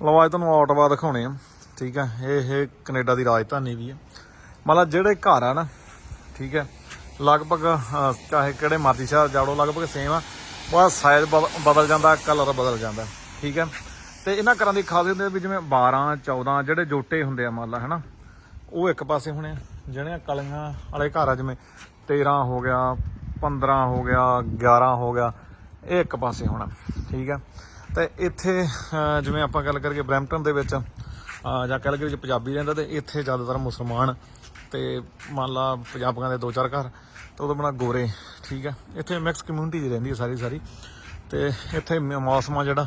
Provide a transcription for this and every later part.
ਲਓ, ਅੱਜ ਤੁਹਾਨੂੰ ਆਟਵਾ ਦਿਖਾਉਣੇ ਆ। ਠੀਕ ਹੈ ਇਹ ਇਹ ਕੈਨੇਡਾ ਦੀ ਰਾਜਧਾਨੀ ਵੀ ਹੈ ਮਤਲਬ ਜਿਹੜੇ ਘਰ ਆ ਨਾ, ਠੀਕ ਹੈ ਲਗਭਗ ਚਾਹੇ ਕਿਹੜੇ ਮਰਜ਼ੀ ਸ਼ਹਿਰ ਜਾੜੋ ਲਗਭਗ ਸੇਮ ਆ। ਬਸ ਸਾਈਜ਼ ਬਦਲ ਜਾਂਦਾ ਕਲਰ ਬਦਲ ਜਾਂਦਾ, ਠੀਕ ਹੈ ਤੇ ਇਹਨਾਂ ਘਰਾਂ ਦੀ ਖਾਸੀਅਤ ਹੁੰਦੀ ਵੀ ਜਿਵੇਂ 12 14 ਜਿਹੜੇ ਜੋਟੇ ਹੁੰਦੇ ਆ ਮੰਨ ਲਾ ਹੈਨਾ, ਉਹ ਇੱਕ ਪਾਸੇ ਹੋਣੇ ਆ। ਜਿਹੜੀਆਂ ਕਲੀਆਂ ਵਾਲੇ ਘਰ ਆ, ਜਿਵੇਂ 13 ਹੋ ਗਿਆ 15 ਹੋ ਗਿਆ 11 ਹੋ ਗਿਆ, ਇਹ ਇੱਕ ਪਾਸੇ ਹੋਣਾ, ਠੀਕ ਹੈ ਤੇ ਇੱਥੇ ਜਿਵੇਂ ਆਪਾਂ ਗੱਲ ਕਰੀਏ ਬਰੈਂਪਟਨ ਦੇ ਵਿੱਚ ਜਾਂ ਕੈਲਗਰੀ ਚ ਪੰਜਾਬੀ ਰਹਿੰਦਾ, ਤੇ ਇੱਥੇ ਜ਼ਿਆਦਾਤਰ ਮੁਸਲਮਾਨ ਤੇ ਮੰਨ ਲਾ ਪੰਜਾਬੀਆਂ ਦੇ ਦੋ ਚਾਰ ਘਰ, ਤੇ ਉਹਦੇ ਬਣਾ ਗੋਰੇ, ਠੀਕ ਹੈ ਇੱਥੇ ਮਿਕਸ ਕਮਿਊਨਿਟੀ ਦੀ ਰਹਿੰਦੀ ਹੈ ਸਾਰੀ ਸਾਰੀ। ਤੇ ਇੱਥੇ ਮ- ਮੌਸਮ ਆ ਜਿਹੜਾ,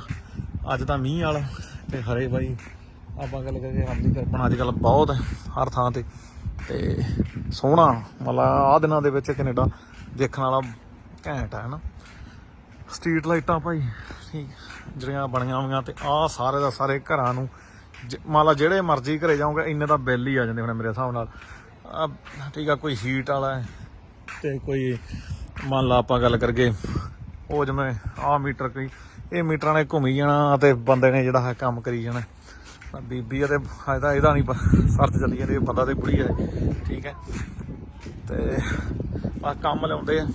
ਅੱਜ ਤਾਂ ਮੀਂਹ ਵਾਲਾ, ਤੇ ਹਰੇ ਬਾਈ, ਆਪਾਂ ਗੱਲ ਕਰੀਏ ਆਪਦੀ ਕਲਪਨਾ ਅੱਜ ਕੱਲ ਬਹੁਤ ਹੈ ਹਰ ਥਾਂ ਤੇ। ਤੇ ਸੋਹਣਾ ਮਤਲਬ ਆ ਦਿਨਾਂ ਦੇ ਵਿੱਚ ਕੈਨੇਡਾ ਦੇਖਣ ਵਾਲਾ ਘੈਂਟ ਹੈ ਨਾ ਸਟਰੀਟ ਲਾਈਟਾਂ ਭਾਈ, ਠੀਕ। ਜਿਹੜੀਆਂ ਬਣੀਆਂ ਹੋਈਆਂ ਤੇ ਆਹ ਸਾਰੇ ਦਾ ਸਾਰੇ ਘਰਾਂ ਨੂੰ ਜ- ਜਿਹੜੇ ਮਰਜ਼ੀ ਘਰੇ ਜਾਓਗੇ, ਇੰਨੇ ਦਾ ਬਿੱਲ ਹੀ ਆ ਜਾਂਦੇ ਹੁਣ ਮੇਰੇ ਹਿਸਾਬ ਨਾਲ। ਠੀਕ ਆ, ਕੋਈ ਹੀਟ ਵਾਲਾ ਹੈ ਤੇ ਕੋਈ ਮੰਨ ਲਾ ਆਪਾਂ ਗੱਲ ਕਰਗੇ ਉਹ ਜਿਵੇਂ ਆ ਮੀਟਰ ਕੋਈ, ਇਹ ਮੀਟਰਾਂ ਨੇ ਘੁੰਮੀ ਜਾਣਾ ਤੇ ਬੰਦੇ ਨੇ ਜਿਹੜਾ ਹੈ ਕੰਮ ਕਰੀ ਜਾਣਾ। ਬੀਬੀ ਆ ਤੇ ਫਾਇਦਾ ਇਹਦਾ ਨਹੀਂ ਸਰਦ ਚੱਲੀ ਜਾਂਦੀ ਬੰਦਾ ਤੇ ਬੁੜੀ ਹੈ ਠੀਕ ਹੈ। ਤੇ ਆ ਕੰਮ ਲਿਆਉਂਦੇ ਆ।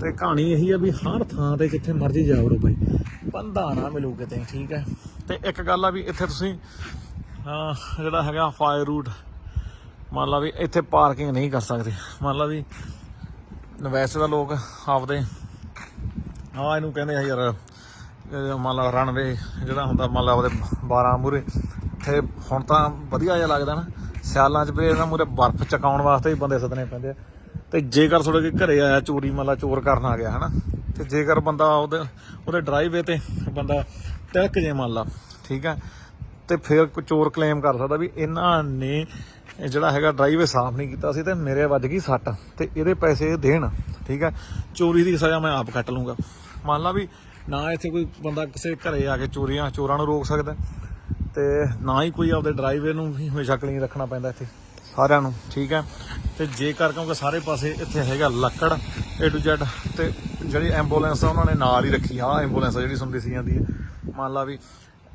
ਤੇ ਕਹਾਣੀ ਇਹੀ ਆ ਵੀ ਹਰ ਥਾਂ ਤੇ ਜਿੱਥੇ ਮਰਜ਼ੀ ਜਾਵੜੋ ਬਈ। ਬੰਦਾ ਨਾ ਮਿਲੂ ਕਿਤੇ, ਠੀਕ ਹੈ? ਤੇ ਇੱਕ ਗੱਲ ਆ ਵੀ ਇੱਥੇ ਤੁਸੀਂ ਜਿਹੜਾ ਹੈਗਾ ਫਾਇਰ ਰੂਟ ਮੰਨ ਲਾ ਵੀ ਇੱਥੇ ਪਾਰਕਿੰਗ ਨਹੀਂ ਕਰ ਸਕਦੇ। ਮੰਨ ਲਾ ਵੀ ਵੈਸੇ ਤਾਂ ਲੋਕ ਆਪਦੇ ਆ ਇਹਨੂੰ ਕਹਿੰਦੇ ਆ ਯਾਰ ਮੰਨ ਲਾ ਰਨਵੇ ਜਿਹੜਾ ਹੁੰਦਾ, ਮੰਨ ਲਾ ਆਪਦੇ 12 ਮੂਰੇ ਇੱਥੇ ਹੁਣ ਤਾਂ ਵਧੀਆ ਜਿਹਾ ਲੱਗਦਾ ਨਾ, ਸਿਆਲਾਂ 'ਚ ਵੀ ਇਹਨਾਂ ਮੂਰੇ ਬਰਫ਼ ਚਕਾਉਣ ਵਾਸਤੇ ਵੀ ਬੰਦੇ ਸੱਦਣੇ ਪੈਂਦੇ ਆ। ਤੇ ਜੇਕਰ ਤੁਹਾਡੇ ਕੋਈ ਘਰੇ ਆਇਆ ਚੋਰੀ, ਮੰਨ ਲਾ ਚੋਰ ਕਰਨ ਆ ਗਿਆ, ਹਨਾ? ਤੇ ਜੇਕਰ ਬੰਦਾ ਉਹਦੇ ਉਹਦੇ ਡਰਾਈਵੇ ਤੇ ਬੰਦਾ ਤਿਲਕ ਜੇ ਮੰਨ ਲਾ, ਠੀਕ ਹੈ, ਤੇ ਫਿਰ ਕੋਈ ਚੋਰ ਕਲੇਮ ਕਰ ਸਕਦਾ ਵੀ ਇਹਨਾਂ ਨੇ ਜਿਹੜਾ ਹੈਗਾ ਡਰਾਈਵੇ ਸਾਫ਼ ਨਹੀਂ ਕੀਤਾ ਸੀ ਤੇ ਮੇਰੇ ਵੱਜ ਗਈ ਸੱਟ ਤੇ ਇਹਦੇ ਪੈਸੇ ਦੇਣ, ਠੀਕ ਹੈ, ਚੋਰੀ ਦੀ ਸਜ਼ਾ ਮੈਂ ਆਪ ਕੱਟ ਲੂੰਗਾ। ਮੰਨ ਲਾ ਵੀ ਨਾ ਇੱਥੇ ਕੋਈ ਬੰਦਾ ਕਿਸੇ ਘਰੇ ਆ ਕੇ ਚੋਰੀਆਂ, ਚੋਰਾਂ ਨੂੰ ਰੋਕ ਸਕਦਾ ਤੇ ਨਾ ਹੀ ਕੋਈ ਆਪਦੇ ਡਰਾਈਵੇ ਨੂੰ ਵੀ ਹਮੇਸ਼ਾ ਕਲੀਨ ਰੱਖਣਾ ਪੈਂਦਾ ਇੱਥੇ ਸਾਰਿਆਂ ਨੂੰ, ਠੀਕ ਹੈ, ਤੇ ਜੇਕਰ ਕਿਉਂਕਿ ਸਾਰੇ ਪਾਸੇ ਇੱਥੇ ਹੈਗਾ ਲੱਕੜ A to Z ਤੇ ਜਿਹੜੀ ਐਂਬੂਲੈਂਸ ਆ, ਉਹਨਾਂ ਨੇ ਨਾਲ ਹੀ ਰੱਖੀ। ਆ ਐਂਬੂਲੈਂਸ ਜਿਹੜੀ ਸੁਣਦੀ ਸੀ ਜਾਂਦੀ ਹੈ ਮੰਨ ਲਾ ਵੀ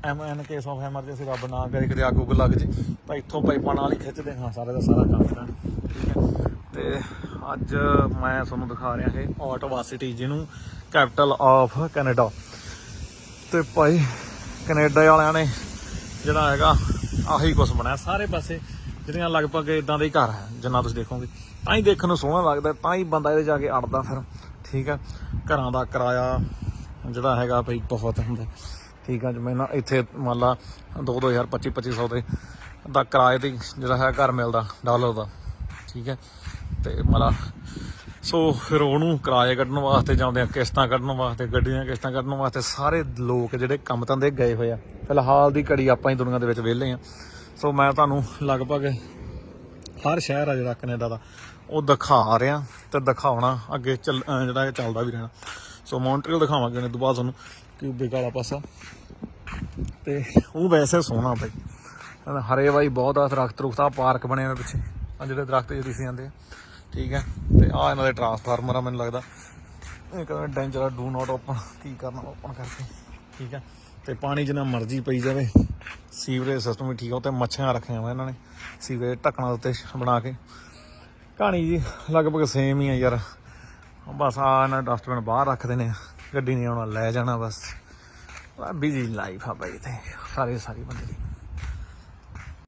ਐਮ ਐਨ ਕੇਸ ਆਫ ਐਮਰਜੈਂਸੀ ਰੱਬ ਨਾ ਕਰੇ, ਕਿਤੇ ਅੱਗ ਉੱਗ ਲੱਗ ਜੇ। ਤਾਂ ਇੱਥੋਂ ਪਾਈਪਾਂ ਨਾਲ ਹੀ ਖਿੱਚਦੇ ਹਾਂ ਸਾਰੇ ਦਾ ਸਾਰਾ ਕੰਮ ਇਹਨਾਂ ਠੀਕ ਹੈ। ਤੇ ਅੱਜ ਮੈਂ ਤੁਹਾਨੂੰ ਦਿਖਾ ਰਿਹਾ ਇਹ ਆਟੋਵਾਸਿਟੀ ਜਿਹਨੂੰ ਕੈਪੀਟਲ ਆਫ ਕੈਨੇਡਾ ਤੇ ਭਾਈ ਕੈਨੇਡਾ ਵਾਲਿਆਂ ਨੇ ਜਿਹੜਾ ਹੈਗਾ, ਆਹੀ ਕੁਝ ਬਣਾਇਆ। ਸਾਰੇ ਪਾਸੇ ਜਿਹੜੀਆਂ ਲਗਭਗ ਇਦਾਂ ਦੇ ਹੀ ਘਰ ਹੈ ਜਿੰਨਾ ਤੁਸੀਂ ਦੇਖੋਗੇ। ਤਾਂ ਹੀ ਦੇਖਣ ਨੂੰ ਸੋਹਣਾ ਲੱਗਦਾ ਤਾਂ ਹੀ ਬੰਦਾ ਇਹਦੇ ਜਾ ਕੇ ਅੜਦਾ ਫਿਰ। ਠੀਕ ਹੈ ਘਰਾਂ ਦਾ ਕਿਰਾਇਆ ਜਿਹੜਾ ਹੈਗਾ ਭਈ ਬਹੁਤ ਹੁੰਦਾ ਠੀਕ ਹੈ ਜਿਵੇਂ ਨਾ ਇੱਥੇ ਮੰਨ ਲਾ 2 2000 25 2500 ਦੇ ਦਾ ਕਿਰਾਏ ਤੇ ਜਿਹੜਾ ਹੈ ਘਰ ਮਿਲਦਾ, ਡਾਲਰ ਦਾ। ਠੀਕ ਹੈ ਤੇ ਮਤਲਬ ਸੋ ਫਿਰ ਉਹਨੂੰ ਕਿਰਾਏ ਕੱਢਣ ਵਾਸਤੇ ਜਾਂਦੇ ਆ, ਕਿਸ਼ਤਾਂ ਕੱਢਣ ਵਾਸਤੇ, ਗੱਡੀਆਂ ਦੀਆਂ ਕਿਸ਼ਤਾਂ ਕੱਢਣ ਵਾਸਤੇ, ਸਾਰੇ ਲੋਕ ਜਿਹੜੇ ਕੰਮ ਧੰਦੇ ਗਏ ਹੋਏ ਆ। ਫਿਲਹਾਲ ਦੀ ਘੜੀ ਆਪਾਂ ਹੀ ਦੁਨੀਆ ਦੇ ਵਿੱਚ ਵਿਹਲੇ ਆ। ਸੋ ਮੈਂ ਤੁਹਾਨੂੰ ਲਗਭਗ ਹਰ ਸ਼ਹਿਰ ਆ ਜਿਹੜਾ ਕੈਨੇਡਾ ਦਾ, ਉਹ ਦਿਖਾ ਰਿਹਾ ਤੇ ਦਿਖਾਉਣਾ, ਅੱਗੇ ਚੱਲ ਜਿਹੜਾ ਚੱਲਦਾ ਵੀ ਰਹਿਣਾ। ਸੋ ਮੌਂਟਰੀਅਲ ਦਿਖਾਵਾਂਗੇ ਨੇ ਤੋਂ ਬਾਅਦ ਤੁਹਾਨੂੰ, ਕਿਊਬਿਕ ਵਾਲਾ ਪਾਸਾ। ਤੇ ਉਹ ਵੈਸੇ ਸੋਹਣਾ ਬਈ। ਹਰੇ ਬਾਈ ਬਹੁਤ ਆ, ਦਰਖਤ ਰੁਖਤਾ ਪਾਰਕ ਬਣਿਆ ਹੋਏ ਪਿੱਛੇ। ਆ ਜਿਹੜੇ ਦਰਖਤ ਜਿਹੇ ਦਿਸ ਜਾਂਦੇ ਆ। ਠੀਕ ਹੈ ਤੇ ਆ ਇਹਨਾਂ ਦੇ ਟਰਾਂਸਫਾਰਮਰ ਆ, ਮੈਨੂੰ ਲੱਗਦਾ। ਇਹ ਕਹਿੰਦਾ ਡੇਂਜਰ ਡੂ ਨਾਟ ਓਪਨ ਕੀ ਕਰਨਾ ਓਪਨ ਕਰਕੇ। ਠੀਕ ਹੈ ਤੇ ਪਾਣੀ ਜਿੰਨਾ ਮਰਜ਼ੀ ਪਈ ਜਾਵੇ। ਸੀਵਰੇਜ ਸਿਸਟਮ ਵੀ ਠੀਕ ਆ ਉੱਤੇ ਮੱਛੀਆਂ ਰੱਖੀਆਂ ਵਾ ਇਹਨਾਂ ਨੇ। ਸੀਵਰੇਜ ਢੱਕਣਾ ਉੱਤੇ ਬਣਾ ਕੇ। ਕਹਾਣੀ ਜੀ ਲਗਭਗ ਸੇਮ ਹੀ ਆ ਯਾਰ। ਬਸ ਆ ਇਹਨਾਂ ਡਸਟਬਿਨ ਬਾਹਰ ਰੱਖਦੇ ਨੇ ਗੱਡੀ ਨਹੀਂ ਆਉਣਾ, ਲੈ ਜਾਣਾ ਬਸ। ਬਿਜ਼ੀ ਲਾਈਫ ਆ ਬਈ ਤੇ ਸਾਰੇ ਸਾਰੀ ਬੰਦੇ ਦੀ